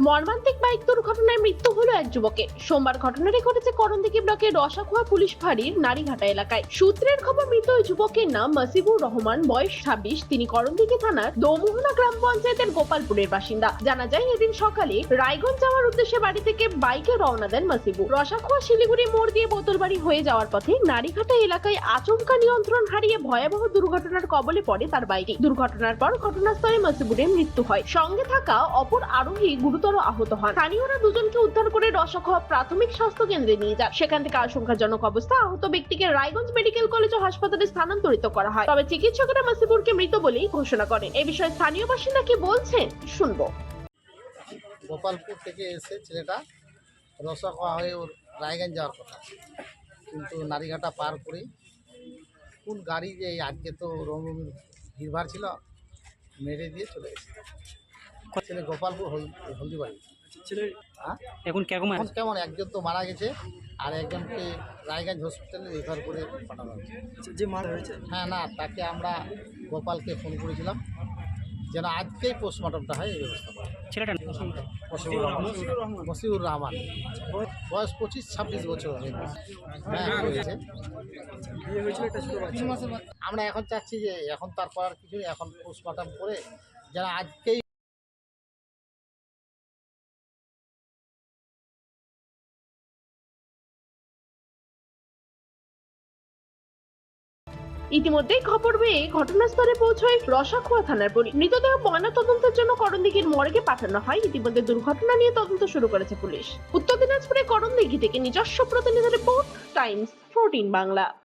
মর্মান্তিক বাইক দুর্ঘটনায় মৃত্যু হলো এক যুবকের। সোমবার ঘটনাটি ঘটেছে করণদিঘি ব্লকের রসাখোয়া পুলিশ ফাঁড়ির নারীঘাটা এলাকায়। সূত্রের খবর, মৃত ওই যুবকের নাম মাসিবুর রহমান, বয়স ছাব্বিশ। তিনি করণদিঘি থানার দোমোহনা গ্রাম পঞ্চায়েতের গোপালপুরের বাসিন্দা। জানা যায়, এদিন সকালে রায়গঞ্জ যাওয়ার উদ্দেশ্যে বাড়ি থেকে বাইকে রওনা দেন মাসিবুর রসাখোয়া শিলিগুড়ি মোড় দিয়ে বোতলবাড়ি হয়ে যাওয়ার পথে নারীঘাটা এলাকায় আচমকা নিয়ন্ত্রণ হারিয়ে ভয়াবহ দুর্ঘটনার কবলে পড়ে তার বাইকে। দুর্ঘটনার পর ঘটনাস্থলে মাসিবুরের মৃত্যু হয়। সঙ্গে থাকা অপর আরোহী গুরুতর আহত হন। স্থানীয়রা দুজনকে উদ্ধার করে রসখোয়া প্রাথমিক স্বাস্থ্য কেন্দ্রে নিয়ে যান। সেখান থেকে আশঙ্কাজনক অবস্থা, আহত ব্যক্তিকে রায়গঞ্জ মেডিকেল কলেজ ও হাসপাতালে স্থানান্তরিত করা হয়। তবে চিকিৎসকেরা মাসিপুরকে মৃত বলেই ঘোষণা করেন। এ বিষয়ে স্থানীয় বাসিন্দা কি বলছেন, শুনব। গোপালপুর থেকে এসে ছেলেটা রসখোয়া হয়ে ওর রায়গঞ্জ যাওয়ার কথা। কিন্তু নারীঘাটা পার করে। কোন গাড়ি যে আজকে তো রঙিন ভিড়ভাড় ছিল, মেরে দিয়ে চলে গেছে। ছেলে গোপালপুর হল- হলদিবাড়ি। ছেলে এখন কেমন এখন কেমন? একজন তো মারা গেছে আর একজনকে রায়গঞ্জ হসপিটালে রেফার করে পাঠানো হয়েছে। যে মারা হয়েছে? হ্যাঁ না তাকে আমরা গোপালকে ফোন করেছিলাম যেন আজকেই পোস্টমর্টমটা হয় এই ব্যবস্থা করা ছেলেটা মশিউর রহমান। বয়স পঁচিশ ছাব্বিশ বছর হ্যাঁ আমরা এখন চাচ্ছি যে এখন তার করার কিছু নেই এখন পোস্টমর্টম করে যেন আজকেই ইতিমধ্যেই খবর পেয়ে ঘটনাস্থলে পৌঁছয় রসাখোয়া থানার পুলিশ। মৃতদেহ ময়না তদন্তের জন্য করণদিঘির মর্গে পাঠানো হয়। ইতিমধ্যে দুর্ঘটনা নিয়ে তদন্ত শুরু করেছে পুলিশ। উত্তর দিনাজপুরে করণদিঘি থেকে নিজস্ব প্রতিনিধি রিপোর্ট টাইমস ফোরটিন বাংলা।